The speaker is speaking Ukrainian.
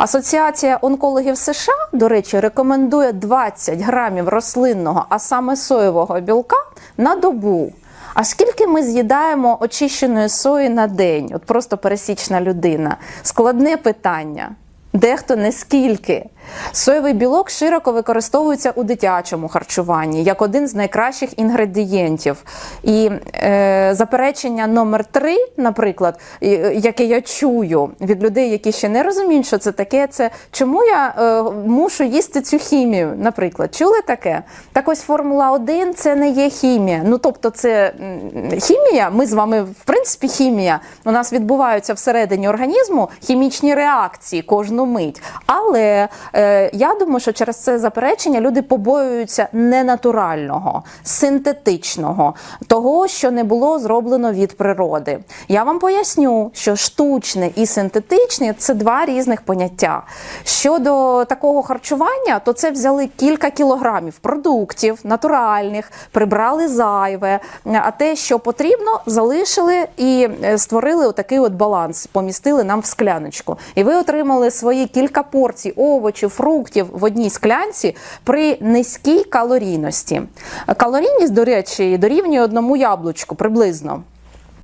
Асоціація онкологів США, до речі, рекомендує 20 грамів рослинного, а саме соєвого білка на добу. А скільки ми з'їдаємо очищеної сої на день? От просто пересічна людина. Складне питання. Дехто не скільки. Соєвий білок широко використовується у дитячому харчуванні як один з найкращих інгредієнтів. І е, заперечення номер три, наприклад, яке я чую від людей, які ще не розуміють, що це таке, це чому я е, мушу їсти цю хімію, наприклад. Чули таке? Так ось Формула 1 це не є хімія. Ну тобто, це хімія. Ми з вами, в принципі, хімія. У нас відбуваються всередині організму хімічні реакції кожну мить. Але е, я думаю, що через це заперечення люди побоюються ненатурального, синтетичного, того, що не було зроблено від природи. Я вам поясню, що штучне і синтетичне це два різних поняття. Щодо такого харчування, то це взяли кілька кілограмів продуктів натуральних, прибрали зайве, а те, що потрібно, залишили і е, створили отакий от баланс, помістили нам в скляночку. І ви отримали свої кілька порцій овочів, фруктів в одній склянці при низькій калорійності. Калорійність, до речі, дорівнює одному яблучку приблизно.